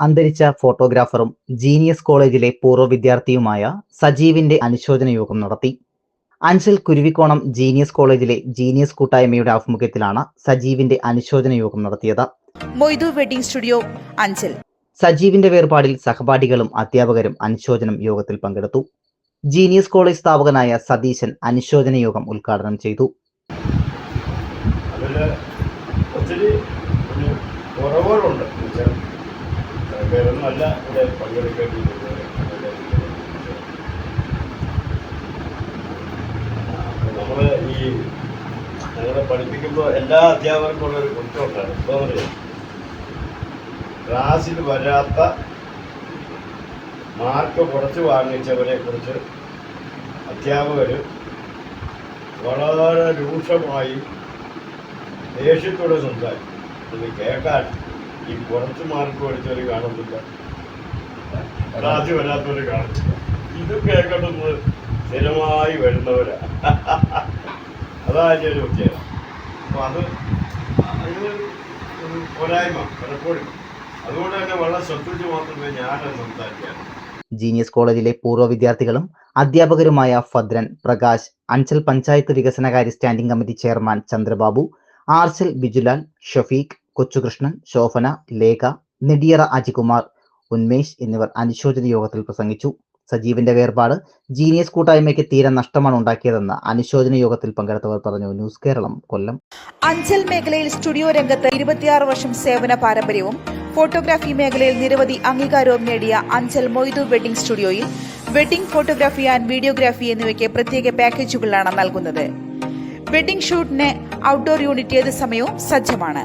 അന്തരിച്ച ഫോട്ടോഗ്രാഫറും ജീനിയസ് കോളേജിലെ പൂർവ വിദ്യാർത്ഥിയുമായ സജീവിന്റെ അനുശോചന യോഗം നടത്തി. അഞ്ചൽ കുരുവിക്കോണം ജീനിയസ് കോളേജിലെ ജീനിയസ് കൂട്ടായ്മയുടെ ആഭിമുഖ്യത്തിലാണ് സജീവിന്റെ അനുശോചന യോഗം നടത്തിയത്. മൊയ്തു വെഡിംഗ് സ്റ്റുഡിയോ അഞ്ചൽ സജീവിന്റെ വേർപാടിൽ സഹപാഠികളും അധ്യാപകരും അനുശോചനം യോഗത്തിൽ പങ്കെടുത്തു. ജീനിയസ് കോളേജ് സ്ഥാപകനായ സതീശൻ അനുശോചന യോഗം ഉദ്ഘാടനം ചെയ്തു. ഒത്തിരി കുറവുകളുണ്ട്. അല്ല. ഇവിടെ പങ്കെടുക്കേണ്ടിയിരുന്നത് നമ്മൾ ഈ ഞങ്ങളെ പഠിപ്പിക്കുമ്പോൾ എല്ലാ അധ്യാപകർക്കും ഒരു കുറ്റമുണ്ടാണ്. എന്താ പറയുക ക്ലാസ്സിൽ വരാത്ത മാർക്ക് കുറച്ച് വാങ്ങിച്ചവരെ കുറിച്ച് അധ്യാപകർ വളരെ രൂക്ഷമായി ദേഷ്യത്തോടെ സംസാരിക്കും. ഇത് കേൾക്കാൻ ഈ കുറച്ച് മാർക്ക് പഠിച്ചവർ കാണുന്നില്ല. ക്ലാസ്സിൽ വരാത്തവർ കാണുന്നില്ല. ഇത് കേൾക്കുന്നത് സ്ഥിരമായി വരുന്നവരാ. അതാ അതിന്റെ ഒരു പ്രത്യേകത അപ്പോൾ അത് അതിന് ഒരു പോരായ്മ പലപ്പോഴും. അതുകൊണ്ട് തന്നെ വളരെ ശ്രദ്ധിച്ച് മാത്രമേ ഞാനത് സംസാരിക്കാൻ ജീനിയസ് കോളേജിലെ പൂർവ വിദ്യാർത്ഥികളും അധ്യാപകരുമായ ഫദ്രൻ പ്രകാശ് അഞ്ചൽ പഞ്ചായത്ത് വികസനകാര്യ standing committee chairman Chandrababu Arsal Bijulal Shafeeq Kochukrishnan Shobhana Lekha Nediyara Ajikumar Unmesh എന്നിവർ അനുശോചന യോഗത്തിൽ പ്രസംഗിച്ചു. സജീവിന്റെ വേർപാട് ജീനിയസ് കൂട്ടായ്മയ്ക്ക് തീരെ നഷ്ടമാണ് ഉണ്ടാക്കിയതെന്ന് അനുശോചന യോഗത്തിൽ പങ്കെടുത്തവർ പറഞ്ഞു. ന്യൂസ് കേരളം കൊല്ലം. അഞ്ചൽ മേഖലയിൽ സ്റ്റുഡിയോ രംഗത്ത് ഇരുപത്തിയാറ് വർഷം സേവന പാരമ്പര്യവും ഫോട്ടോഗ്രാഫി മേഖലയിൽ നിരവധി അംഗീകാരവും നേടിയ അഞ്ചൽ മൊയ്തു വെഡിംഗ് സ്റ്റുഡിയോയിൽ വെഡിംഗ് ഫോട്ടോഗ്രാഫി ആൻഡ് വീഡിയോഗ്രാഫി എന്നിവയ്ക്ക് പ്രത്യേക പാക്കേജുകളാണ് നൽകുന്നത്. വെഡിംഗ് ഷൂട്ടിന് ഔട്ട്ഡോർ യൂണിറ്റ് ഏത് സമയവും സജ്ജമാണ്.